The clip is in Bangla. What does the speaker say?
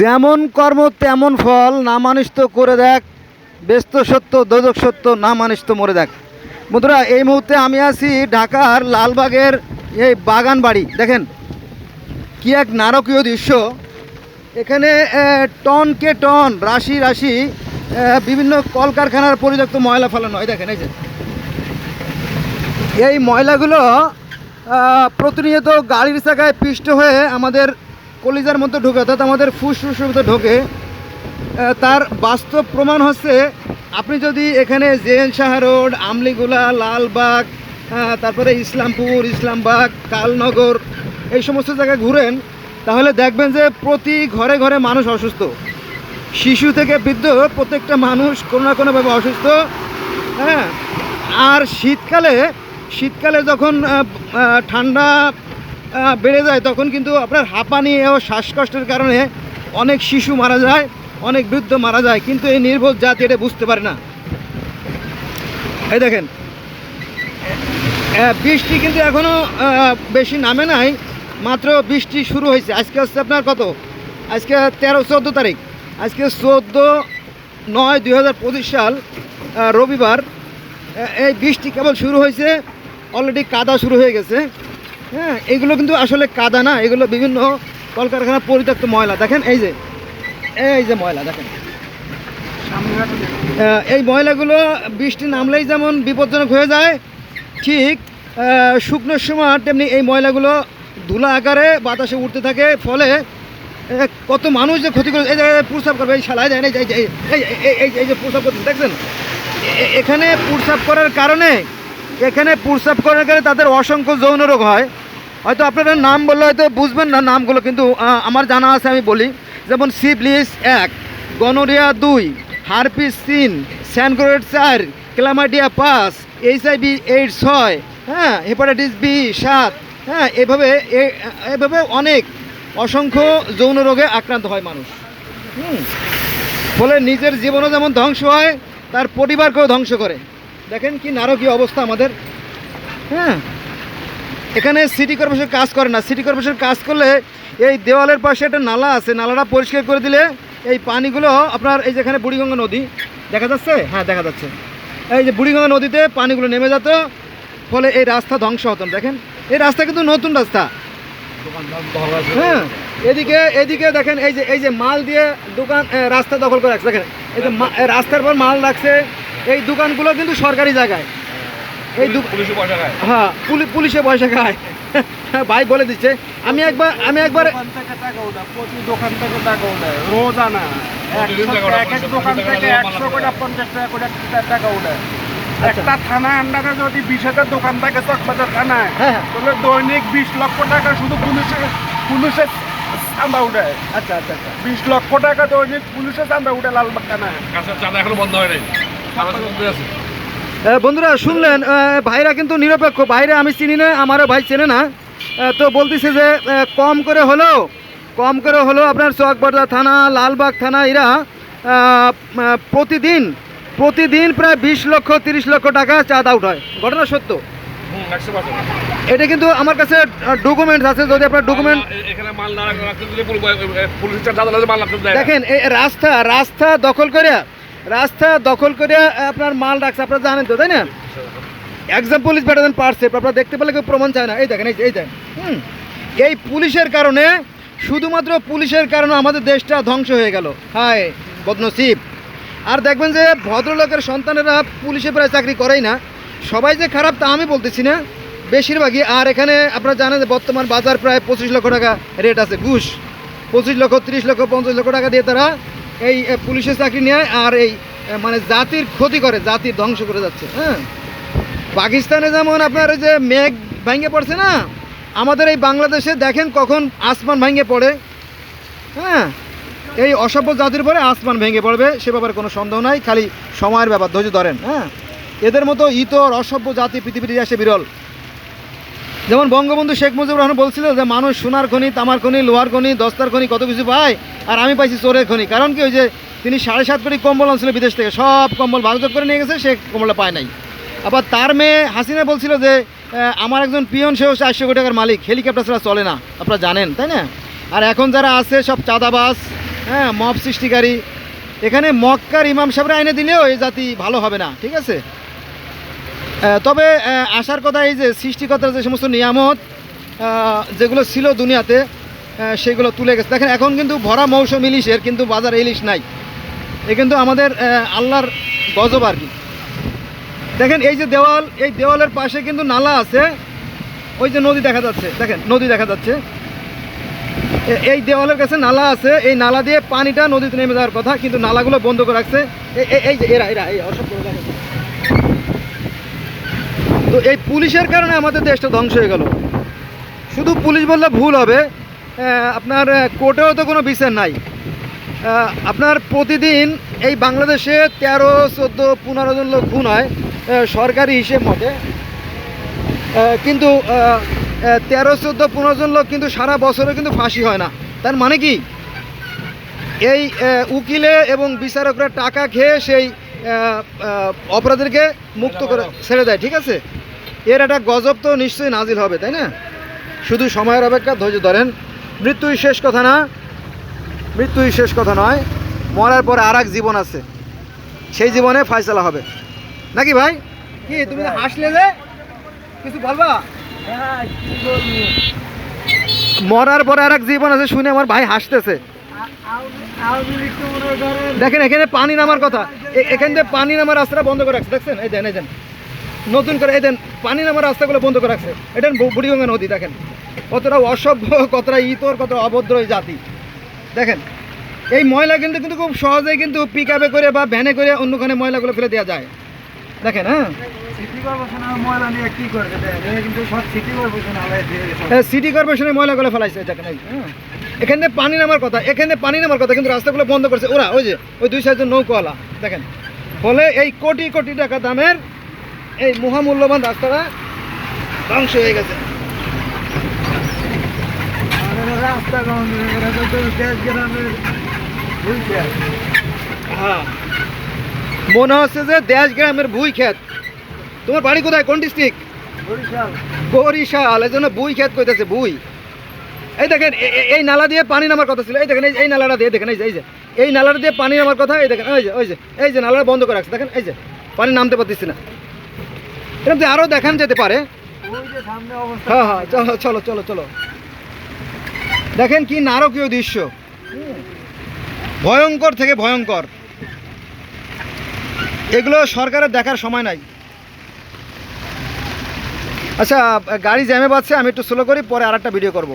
যেমন কর্ম তেমন ফল না মানিস তো করে দেখ। ব্যস্ত সত্য দোদক সত্য না মানিস তো মরে দেখ। বন্ধুরা এই মুহূর্তে আমি আছি ঢাকার লালবাগের এই বাগান বাড়ি দেখেন কি এক নারকীয় দৃশ্য। এখানে আহ, টন কে টন রাশি রাশি বিভিন্ন কলকারখানার পরিত্যক্ত ময়লা ফেলানো হয়। দেখেন এই যে। এই ময়লাগুলো প্রতিনিয়ত গাড়ির চাকায় পিষ্ট হয়ে আমাদের কলিজার মধ্যে ঢোকে, অর্থাৎ আমাদের ফুসফুসের মধ্যে ঢোকে। তার বাস্তব প্রমাণ হচ্ছে, আপনি যদি এখানে জেন শাহ রোড, আমলিগুলা, লালবাগ তারপরে ইসলামপুর, ইসলামবাগ, কালনগর, এই সমস্ত জায়গায় ঘুরেন, তাহলে দেখবেন যে প্রতি ঘরে ঘরে মানুষ অসুস্থ। শিশু থেকে বৃদ্ধ প্রত্যেকটা মানুষ কোনো না কোনোভাবে অসুস্থ হ্যাঁ? আর শীতকালে শীতকালে যখন ঠান্ডা বেড়ে যায়, তখন কিন্তু আপনার হাঁপানি ও শ্বাসকষ্টের কারণে অনেক শিশু মারা যায়, অনেক বৃদ্ধ মারা যায়, কিন্তু এই নির্বোধ জাতি এটা বুঝতে পারে না। এই দেখেন। বৃষ্টি কিন্তু এখনও বেশি নামে নাই, মাত্র বৃষ্টি শুরু হয়েছে। আজকে হচ্ছে আপনার কত? আজকে তেরো, চোদ্দ তারিখ। আজকে চোদ্দ নয় দুই সাল রবিবার এই বৃষ্টি কেবল শুরু হয়েছে অলরেডি কাদা শুরু হয়ে গেছে। হ্যাঁ এগুলো কিন্তু আসলে কাদা না, এগুলো বিভিন্ন কলকারখানার পরিত্যক্ত ময়লা। দেখেন, এই যে এই যে ময়লা, দেখেন। এই ময়লাগুলো বৃষ্টি নামলেই যেমন বিপজ্জনক হয়ে যায়, ঠিক শুকনোর সময় তেমনি এই ময়লাগুলো ধুলা আকারে বাতাসে উঠতে থাকে, ফলে কত মানুষ যে ক্ষতি করে এই যে প্রসাব করবে, এই শালায় দেয় এই যে- এই যে- প্রসাব করতে দেখছেন? এখানে প্রসাব করার কারণে এখানে প্রসাব করার কারণে তাদের অসংখ্য যৌন রোগ হয়। হয়তো আপনারা নাম বললে হয়তো বুঝবেন না নামগুলো, কিন্তু আমার জানা আছে আমি বলি। যেমন সিবলিস এক, গনোরিয়া দুই, হারপিস তিন স্যানক্রোয়েড চার, ক্লামাডিয়া পাঁচ, এইচ এইচআইভি এইট ছয় হ্যাঁ হেপাটাইটিস বি সাত হ্যাঁ এভাবে এভাবে অনেক অসংখ্য যৌন রোগে আক্রান্ত হয় মানুষ। ফলে নিজের জীবনও যেমন ধ্বংস হয়, তার পরিবারকেও ধ্বংস করে। দেখেন কি নারকীয় অবস্থা আমাদের। হ্যাঁ? এখানে সিটি কর্পোরেশন কাজ করে না। সিটি কর্পোরেশন কাজ করলে এই দেওয়ালের পাশে একটা নালা আছে। নালাটা পরিষ্কার করে দিলে এই পানিগুলো আপনার এই যেখানে বুড়িগঙ্গা নদী, দেখা যাচ্ছে? হ্যাঁ দেখা যাচ্ছে। এই যে বুড়িগঙ্গা নদীতে পানিগুলো নেমে যেত, ফলে এই রাস্তা ধ্বংস হতো। দেখেন, এই রাস্তা কিন্তু নতুন রাস্তা। হ্যাঁ এদিকে এদিকে দেখেন, এই যে এই যে মাল দিয়ে দোকান রাস্তা দখল করে রাখছে। দেখেন, এই যে রাস্তার পর মাল রাখছে। এই দোকানগুলো কিন্তু সরকারি জায়গায়। এই পুলিশে পয়সা হ্যাঁ পুলিশে পয়সা খায়। ভাই বলে দিচ্ছে আমি একবার আমি একবার দোকান থেকে দোকান থেকে রোজানা। একশো- দোকান থেকে করে পঞ্চাশ টাকা করে। আচ্ছা। একটা থানা আন্ডারে যদি বিশ হাজার দোকান থাকে চকবাজার থানায় হ্যাঁ হ্যাঁ। তাহলে দৈনিক বিশ লক্ষ টাকা শুধু পুলিশে পুলিশের চাঁদা উঠায়। আচ্ছা আচ্ছা আচ্ছা। বিশ লক্ষ টাকা দৈনিক পুলিশের চাঁদা উঠে লালবাগ থানায়। চাঁদা এখনও বন্ধ হয় নাই সারা বন্ধ আছে এ, বন্ধুরা শুনলেন ভাইরা কিন্তু নিরপেক্ষ বাইরে আমি চিনি না আমারও ভাই চেনে না। তো বলতেছে যে কম করে হলেও কম করে হলেও আপনার চকবাজার থানা লালবাগ থানা এরা প্রতিদিন প্রতিদিন প্রায় বিশ লক্ষ তিরিশ লক্ষ টাকা চাঁদা উঠায়। ঘটনা সত্য? এটা কিন্তু আমার কাছে ডকুমেন্টস আছে যদি আপনার ডকুমেন্ট। দেখেন রাস্তা রাস্তা দখল করে রাস্তা দখল করে আপনার মাল রাখছে, আপনারা জানেন তো, তাই না? এক্সাম পুলিশ বেটার দেন পারছে আপনারা দেখতে পেলে কেউ প্রমাণ চায় না। এই দেখেন, এই এই দেখেন, হুম। এই পুলিশের কারণে, শুধুমাত্র পুলিশের কারণে আমাদের দেশটা ধ্বংস হয়ে গেল। হায়, বদনসিব। আর দেখবেন যে, ভদ্রলোকের সন্তানেরা পুলিশে প্রায় চাকরি করেই না। সবাই যে খারাপ, তা আমি বলতেছি না। বেশিরভাগই, আর এখানে আপনারা জানেন যে, বর্তমান বাজার প্রায় পঁচিশ লক্ষ টাকা রেট আছে, ঘুষ। পঁচিশ লক্ষ, তিরিশ লক্ষ, পঞ্চাশ লক্ষ টাকা দিয়ে তারা এই পুলিশের চাকরি নেয় আর এই মানে জাতির ক্ষতি করে জাতির ধ্বংস করে যাচ্ছে হ্যাঁ? পাকিস্তানে যেমন আপনার যে মেঘ ভেঙে পড়ছে না, আমাদের এই বাংলাদেশে দেখেন কখন আসমান ভেঙে পড়ে হ্যাঁ? এই অসভ্য জাতির পরে আসমান ভেঙে পড়বে, সে ব্যাপারে কোনো সন্দেহ নাই, খালি সময়ের ব্যাপার, ধৈর্য ধরেন হ্যাঁ? এদের মতো ইতর অসভ্য জাতি পৃথিবীর ইতিহাসে বিরল। যেমন বঙ্গবন্ধু শেখ মুজিবুর রহমান বলছিল যে, মানুষ সোনার খনি, তামার খনি, লোহার খনি, দস্তার খনি, কত কিছু পায়, আর আমি পাইছি চোরের খনি। কারণ কি ওই যে তিনি সাড়ে সাত কোটি কম্বল আনছিল বিদেশ থেকে, সব কম্বল ভাগযোগ করে নিয়ে গেছে, সে কম্বলটা পায় নাই। আবার তার মেয়ে হাসিনা বলছিল যে আমার একজন পিয়ন, সেও চারশো কোটি টাকার মালিক, হেলিকপ্টার ছাড়া চলে না। আপনারা জানেন, তাই না? আর এখন যারা আছে, সব চাঁদাবাস হ্যাঁ মব সৃষ্টিকারী, এখানে মক্কার ইমাম সাহেবরা এনে দিলেও এই জাতি ভালো হবে না, ঠিক আছে? তবে আসার কথা এই যে সৃষ্টিকর্তার যে সমস্ত নিয়ামত যেগুলো ছিল দুনিয়াতে সেগুলো তুলে গেছে। দেখেন, এখন কিন্তু ভরা মৌসুম ইলিশের, কিন্তু বাজারে ইলিশ নাই। এ কিন্তু আমাদের আল্লাহর গজব আর কি। দেখেন, এই যে দেওয়াল, এই দেওয়ালের পাশে কিন্তু নালা আছে। ওই যে নদী দেখা যাচ্ছে। দেখেন, নদী দেখা যাচ্ছে। এই দেওয়ালের কাছে নালা আছে। এই নালা দিয়ে পানিটা নদীতে নেমে যাওয়ার কথা, কিন্তু নালাগুলো বন্ধ করে রাখছে। এই যে, এরা এরা, এই অসভ্য, দেখেন। তো এই পুলিশের কারণে আমাদের দেশটা ধ্বংস হয়ে গেল। শুধু পুলিশ বললে ভুল হবে। আপনার কোর্টেও তো কোনো বিচার নাই। আপনার প্রতিদিন এই বাংলাদেশে তেরো, চোদ্দ, পনেরো জন লোক খুন হয় সরকারি হিসেব মতে। কিন্তু তেরো, চোদ্দ, পনেরো জন লোক কিন্তু সারা বছরে কিন্তু ফাঁসি হয় না। তার মানে কি? এই উকিলে এবং বিচারকরা টাকা খেয়ে সেই অপরাধীকে মুক্ত করে ছেড়ে দেয়, ঠিক আছে? এর একটা গজব তো নিশ্চয়ই নাজিল হবে তাই না? শুধু সময়ের অপেক্ষা ধৈর্য ধরেন। মৃত্যুই শেষ কথা না মৃত্যুই শেষ কথা নয় মরার পরে আর এক জীবন আছে। সেই জীবনে ফয়সালা হবে। নাকি ভাই? কি তুমি হাসলে যে? কিছু বলবা? মরার পরে আর এক জীবন আছে শুনে আমার ভাই হাসতেছে। দেখেন এখানে পানি নামার কথা। এখান থেকে পানি নামার রাস্তাটা বন্ধ করে রাখছে। দেখছেন? এই দেন এই দেন। নতুন করে এই দেন পানি নামার রাস্তাগুলো বন্ধ করে রাখছে। এটা বুড়িগঙ্গা নদী দেখেন। কতটা অসভ্য কতটা ইতর কতটা অভদ্র জাতি। দেখেন এই ময়লা কিন্তু কিন্তু খুব সহজেই কিন্তু পিক আপে করে বা ভ্যানে করে অন্যখানে ময়লাগুলো ফেলে দেওয়া যায়। দেখেন হ্যাঁ? সিটি কর্পোরেশনের। হ্যাঁ, ময়লাগুলো ফেলাইছে দেখেন হ্যাঁ? এখান থেকে পানি নামার কথা এখান থেকে পানি নামার কথা কিন্তু রাস্তাগুলো বন্ধ করছে। ওরা ওই যে ওই দুই সাইডের নৌকাওয়ালা দেখেন। ফলে এই কোটি কোটি টাকা দামের এই মহামূল্যবান রাস্তাটা ধ্বংস হয়ে গেছে। রাস্তা হয়ে। মনে হচ্ছে যে দেশ গ্রামের ভুই ক্ষেত। তোমার বাড়ি কোথায়? কোন ডিস্ট্রিক্ট বরিশাল। এই জন্য বুই ক্ষেত কইতেছে বুই এই দেখেন এই নালা দিয়ে পানি নামার কথা ছিল। এই দেখেন এই এই নালাটা দিয়ে দেখেন এই যে এই যে। এই নালাটা দিয়ে পানি নামার কথা এই দেখেন ওই যে ওই যে এই যে নালাটা বন্ধ করে রাখছে। দেখেন এই যে পানি নামতে পারতেছি না। এরকম যে আরও দেখান যেতে পারে। হ্যাঁ হ্যাঁ চলো চলো চলো দেখেন কি নারকীয় দৃশ্য। ভয়ঙ্কর থেকে ভয়ঙ্কর। এগুলো সরকারের দেখার সময় নাই। আচ্ছা গাড়ি জ্যামে পাচ্ছে আমি একটু স্লো করি, পরে আর একটা ভিডিও করব।